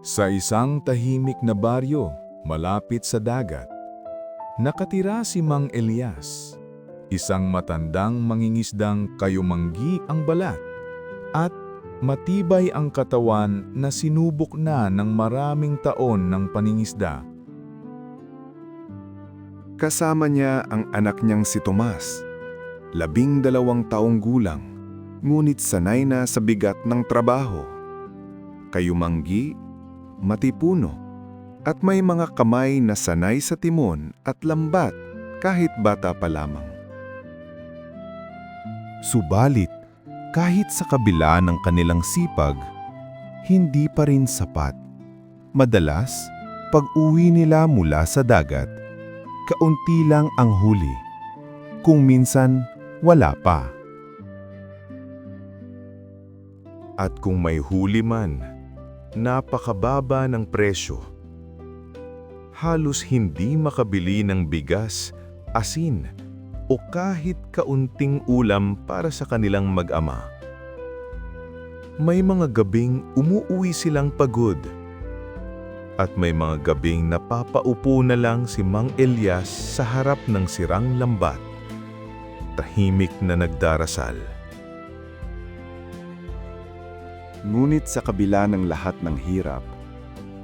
Sa isang tahimik na baryo, malapit sa dagat, nakatira si Mang Elias, isang matandang mangingisdang kayumanggi ang balat at matibay ang katawan na sinubok na ng maraming taon ng paningisda. Kasama niya ang anak niyang si Tomas, labing dalawang taong gulang, ngunit sanay na sa bigat ng trabaho. Kayumanggi, matipuno, at may mga kamay na sanay sa timon at lambat kahit bata pa lamang. Subalit, kahit sa kabila ng kanilang sipag, hindi pa rin sapat. Madalas, pag-uwi nila mula sa dagat, kaunti lang ang huli. Kung minsan, wala pa. At kung may huli man, napakababa ng presyo. Halos hindi makabili ng bigas, asin, o kahit kaunting ulam para sa kanilang mag-ama. May mga gabing umuuwi silang pagod. At may mga gabing napapaupo na lang si Mang Elias sa harap ng sirang lambat. Tahimik na nagdarasal. Ngunit sa kabila ng lahat ng hirap,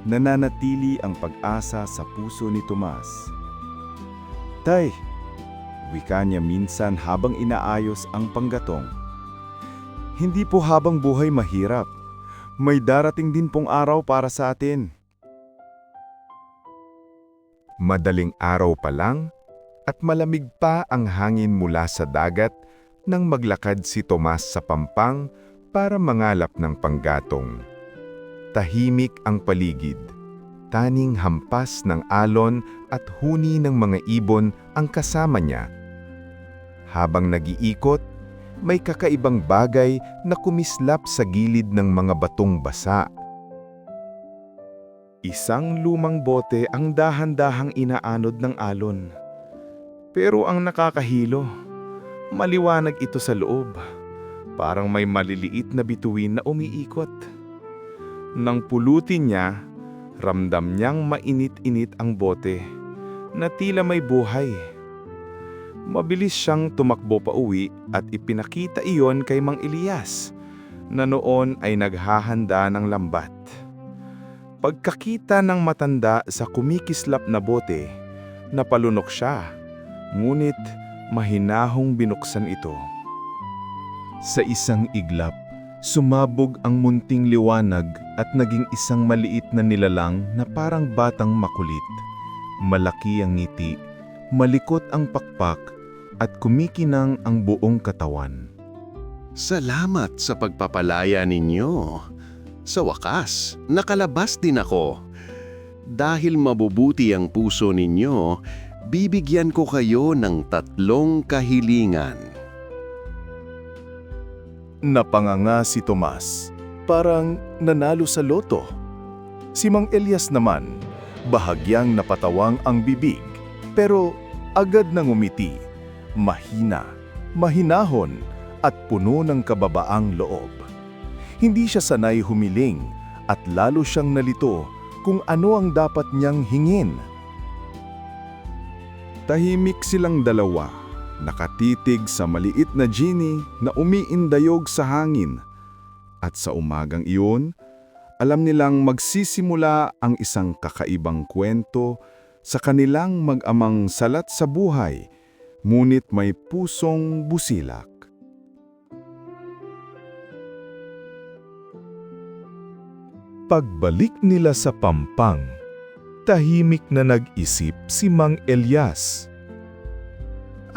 nananatili ang pag-asa sa puso ni Tomas. Tay, wika niya minsan habang inaayos ang panggatong. Hindi po habang buhay mahirap. May darating din pong araw para sa atin. Madaling araw pa lang at malamig pa ang hangin mula sa dagat nang maglakad si Tomas sa pampang para mangalap ng panggatong. Tahimik ang paligid. Taning hampas ng alon at huni ng mga ibon ang kasama niya. Habang nag-iikot, may kakaibang bagay na kumislap sa gilid ng mga batong basa. Isang lumang bote ang dahan-dahang inaanod ng alon. Pero ang nakakahilo, maliwanag ito sa loob. Parang may maliliit na bituin na umiikot. Nang pulutin niya, ramdam niyang mainit-init ang bote na tila may buhay. Mabilis siyang tumakbo pa uwi at ipinakita iyon kay Mang Elias na noon ay naghahanda ng lambat. Pagkakita ng matanda sa kumikislap na bote, napalunok siya, ngunit mahinahong binuksan ito. Sa isang iglap, sumabog ang munting liwanag at naging isang maliit na nilalang na parang batang makulit. Malaki ang ngiti, malikot ang pakpak, at kumikinang ang buong katawan. Salamat sa pagpapalaya ninyo. Sa wakas, nakalabas din ako. Dahil mabubuti ang puso ninyo, bibigyan ko kayo ng tatlong kahilingan. Napanganga si Tomas, parang nanalo sa loto. Si Mang Elias naman, bahagyang napatawang ang bibig, pero agad nang umiti, mahina, mahinahon at puno ng kababaang loob. Hindi siya sanay humiling at lalo siyang nalito kung ano ang dapat niyang hingin. Tahimik silang dalawa, nakatitig sa maliit na genie na umiindayog sa hangin. At sa umagang iyon, alam nilang magsisimula ang isang kakaibang kwento sa kanilang mag-amang salat sa buhay, ngunit may pusong busilak. Pagbalik nila sa pampang, tahimik na nag-isip si Mang Elias.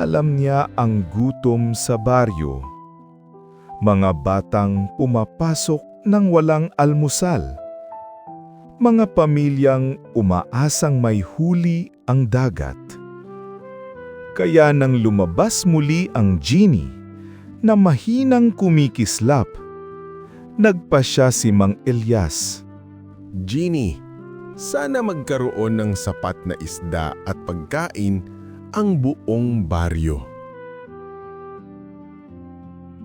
Alam niya ang gutom sa baryo. Mga batang pumapasok ng walang almusal. Mga pamilyang umaasang may huli ang dagat. Kaya nang lumabas muli ang genie na mahinang kumikislap, nagpa siya si Mang Elias. Genie, sana magkaroon ng sapat na isda at pagkain ang buong baryo.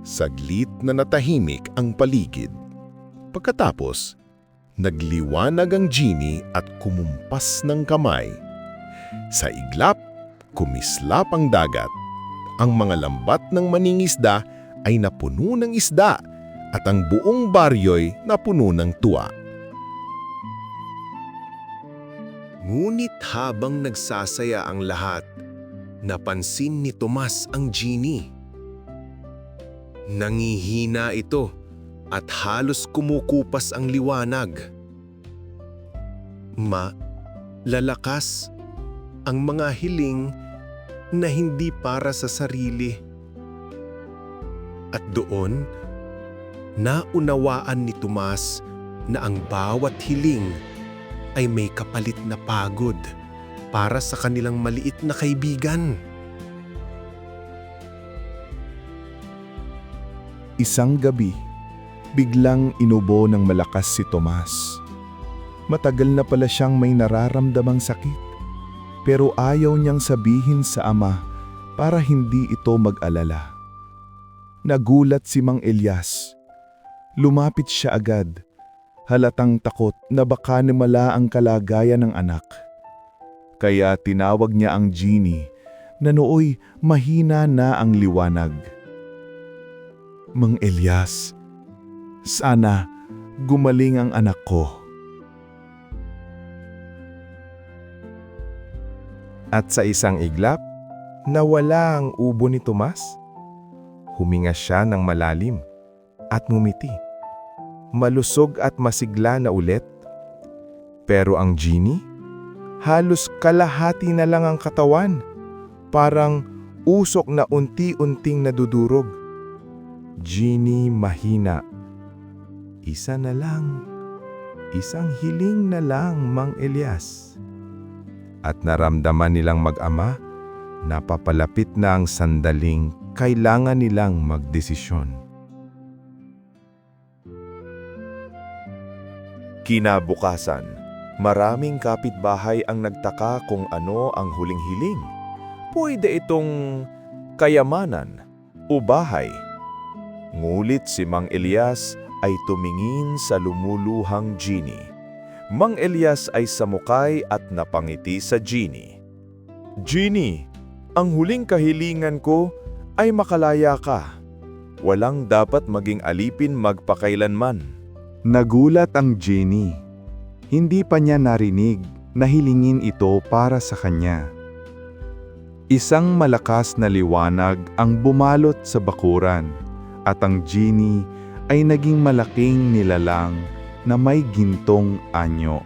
Saglit na natahimik ang paligid. Pagkatapos, Nagliwanag ang genie at kumumpas ng kamay. Sa iglap, kumislap ang dagat. Ang mga lambat ng maningisda ay napuno ng isda at ang buong baryo'y napuno ng tuwa. Ngunit habang nagsasaya ang lahat, napansin ni Tomas ang genie. Nangihina ito at halos kumukupas ang liwanag. Ma, lalakas ang mga hiling na hindi para sa sarili. At doon, naunawaan ni Tomas na ang bawat hiling ay may kapalit na pagod para sa kanilang maliit na kaibigan. Isang gabi, biglang inubo ng malakas si Tomas. Matagal na pala siyang may nararamdamang sakit, pero ayaw niyang sabihin sa ama para hindi ito mag-alala. Nagulat si Mang Elias. Lumapit siya agad, halatang takot na baka nimala ang kalagayan ng anak. Kaya tinawag niya ang genie na nooy mahina na ang liwanag. Mang Elias, sana gumaling ang anak ko. At sa isang iglap, nawala ang ubo ni Tomas. Huminga siya ng malalim at ngumiti. Malusog at masigla na ulit. Pero ang genie, halos kalahati na lang ang katawan. Parang usok na unti-unting nadudurog. Genie mahina. Isa na lang. Isang hiling na lang, Mang Elias at naramdaman nilang mag-ama, napapalapit na ang sandaling kailangan nilang magdesisyon. Kinabukasan, maraming kapitbahay ang nagtaka kung ano ang huling hiling. Pwede itong kayamanan o bahay. Ngulit si Mang Elias ay tumingin sa lumuluhang genie. Mang Elias ay samukay at napangiti sa genie. Genie, ang huling kahilingan ko ay makalaya ka. Walang dapat maging alipin magpakailanman. Nagulat ang genie. Hindi pa niya narinig na hilingin ito para sa kanya. Isang malakas na liwanag ang bumalot sa bakuran at ang genie ay naging malaking nilalang na may gintong anyo.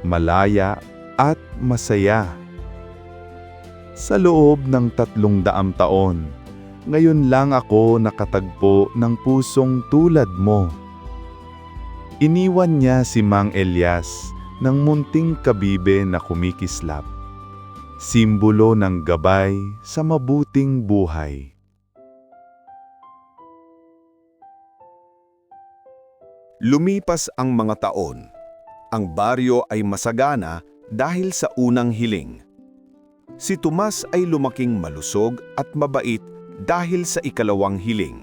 Malaya at masaya. Sa loob ng tatlong daang taon, ngayon lang ako nakatagpo ng pusong tulad mo. Iniwan niya si Mang Elias ng munting kabibe na kumikislap. Simbolo ng gabay sa mabuting buhay. Lumipas ang mga taon. Ang baryo ay masagana dahil sa unang hiling. Si Tomas ay lumaking malusog at mabait dahil sa ikalawang hiling.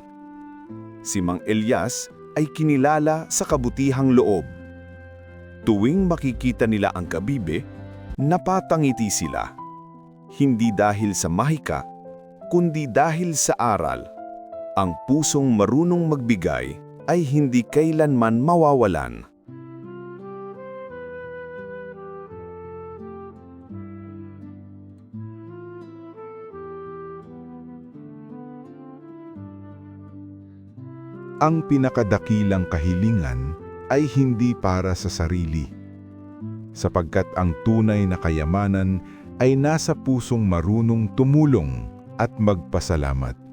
Si Mang Elias ay kinilala sa kabutihang loob. Tuwing makikita nila ang kabibe, napatangiti sila. Hindi dahil sa mahika, kundi dahil sa aral. Ang pusong marunong magbigay ay hindi kailanman mawawalan. Ang pinakadakilang kahilingan ay hindi para sa sarili. Sapagkat ang tunay na kayamanan ay nasa pusong marunong tumulong at magpasalamat.